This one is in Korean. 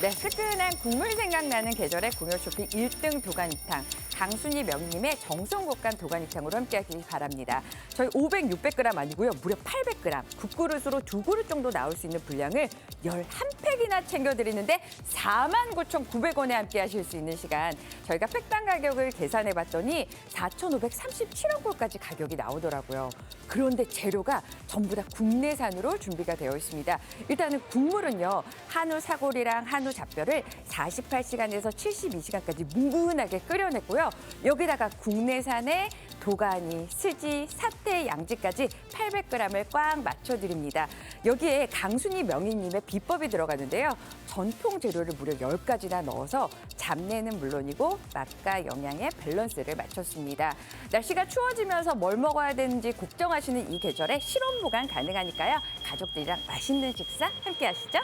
네, 뜨끈한 국물 생각나는 계절의 공효 쇼핑 1등 도가니탕. 강순희 명님의 정성국간 도가니탕으로 함께하기 바랍니다. 저희 500, 600g 아니고요. 무려 800g. 국그릇으로 두 그릇 정도 나올 수 있는 분량을 11팩이나 챙겨드리는데 49,900원에 함께하실 수 있는 시간. 저희가 팩당 가격을 계산해 봤더니 4,537원 꼴까지 가격이 나오더라고요. 그런데 재료가 전부 다 국내산으로 준비가 되어 있습니다. 일단은 국물은요. 한우 사골이랑 한우 잡뼈를 48시간에서 72시간까지 뭉근하게 끓여냈고요. 여기다가 국내산의 도가니, 스지, 사태, 양지까지 800g을 꽉 맞춰드립니다. 여기에 강순희 명희님의 비법이 들어가는데요. 전통 재료를 무려 10가지나 넣어서 잡내는 물론이고 맛과 영양의 밸런스를 맞췄습니다. 날씨가 추워지면서 뭘 먹어야 되는지 걱정하시는 이 계절에 실온 보관 가능하니까요. 가족들이랑 맛있는 식사 함께 하시죠.